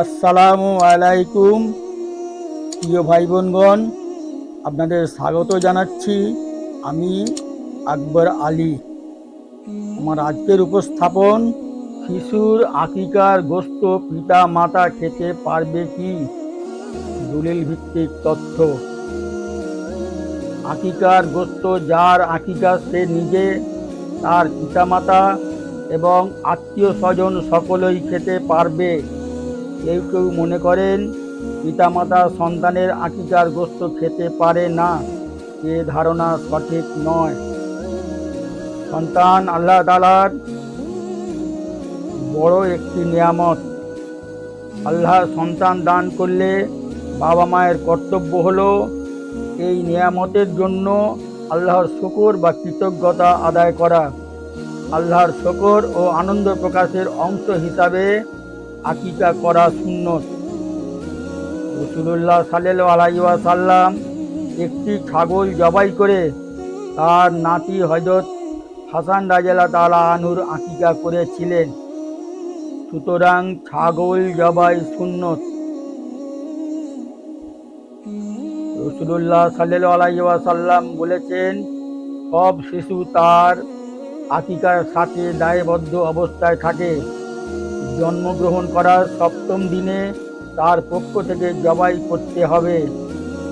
আসসালামু আলাইকুম। প্রিয় ভাই বোনগণ আপনাদের স্বাগত জানাচ্ছি আমি আকবর আলী। আমার আজকের উপস্থাপন, শিশুর আকিকার গোস্ত পিতা মাতা খেতে পারবে কি? দলিল ভিত্তিক তথ্য। আকিকার গোস্ত যার আকিকা সে নিজে, তার পিতামাতা এবং আত্মীয় স্বজন সকলেই খেতে পারবে। কেউ কেউ মনে করেন, পিতামাতা সন্তানের আকিকার গোস্ত খেতে পারে না। এ ধারণা সঠিক নয়। সন্তান আল্লাহ তালার বড় একটি নিয়ামত। আল্লাহ সন্তান দান করলে বাবা মায়ের কর্তব্য হলো এই নিয়ামতের জন্য আল্লাহর শুকর বা কৃতজ্ঞতা আদায় করা। আল্লাহর শকর ও আনন্দ প্রকাশের অংশ হিসাবে আকিকা করা সুন্নত। রসুল্লাহ সাল্লাহ আলাইয়া সাল্লাম একটি ছাগল জবাই করে তার নাতি হজরত হাসান রাজেলা তালা আনুর আকিকা করেছিলেন। সুতরাং ছাগল জবাই সুন্নত। রসুল্লাহ সাল্লাহ আলাইয়া সাল্লাম বলেছেন, সব শিশু তার আকিকার সাথে দায়বদ্ধ অবস্থায় থাকে। জন্মগ্রহণ করার সপ্তম দিনে তার পক্ষ থেকে জবাই করতে হবে।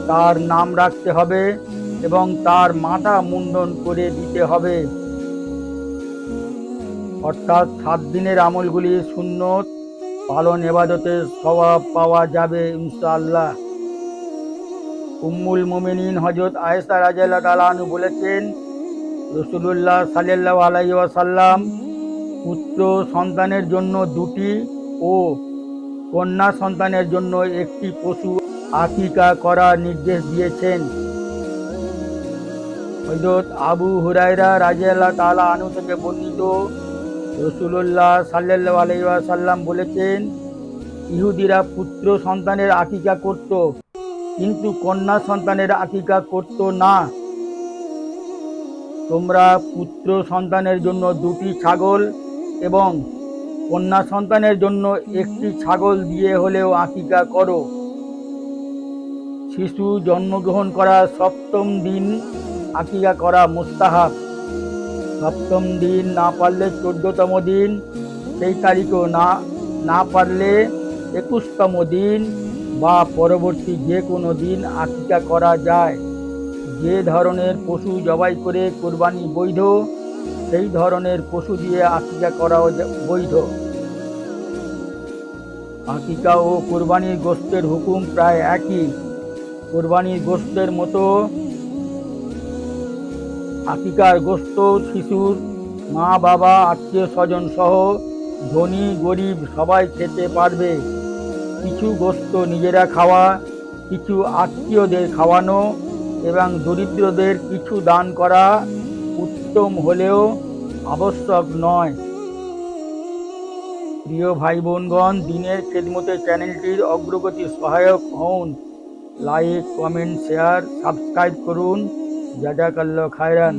তার নাম রাখতে হবে এবং তার মাথা মুন্ডন করে দিতে হবে। অর্থাৎ সাত দিনের আমলগুলি শূন্য পালন এবাদতের স্বভাব পাওয়া যাবে ইনশাআল্লাহ। উম্মুল মোমিনিন হজরত আয়েসা তালানু বলেছেন রসুল্লাহ সাল্লাহ আলাইসাল্লাম পুত্র সন্তানের জন্য দুটি ও কন্যা সন্তানের জন্য একটি পশু আকিকা করার নির্দেশ দিয়েছেন। হজরত আবু হুরাইরা রাজিয়াল্লাহ তালা আনু থেকে বর্ণিত রসুল্লাহ সাল্লাহ আলাইসাল্লাম বলেছেন, ইহুদিরা পুত্র সন্তানের আকিকা করত, কিন্তু কন্যা সন্তানের আকিকা করত না। তোমরা পুত্র সন্তানের জন্য দুটি ছাগল এবং কন্যা সন্তানের জন্য একটি ছাগল দিয়ে হলেও আকিকা করো। শিশু জন্মগ্রহণ করা সপ্তম দিন আকিকা করা মুস্তাহাব। সপ্তম দিন না পারলে চোদ্দতম দিন, সেই তারিখও না না পারলে একুশতম দিন বা পরবর্তী যে কোনো দিন আকিকা করা যায়। যে ধরনের পশু জবাই করে কোরবানি বৈধ সেই ধরনের পশু দিয়ে আকিকা করাও বৈধ। আকিকা ও কোরবানির গোস্তের হুকুম প্রায় একই। কোরবানির গোস্তের মতো আকিকার গোস্ত শিশুর মা, বাবা, আত্মীয় স্বজন সহ ধনী, গরিব সবাই খেতে পারবে। কিছু গোস্ত নিজেরা খাওয়া, কিছু আত্মীয়দের খাওয়ানো এবং দরিদ্রদের কিছু দান করা উত্তম হলেও আবশ্যক নয়। প্রিয় ভাই বোনগণ, দিনের খেদমতে চ্যানেলটির অগ্রগতি সহায়ক হন লাইক কমেন্ট শেয়ার সাবস্ক্রাইব করুন। জাজাকাল্লা খায়রান।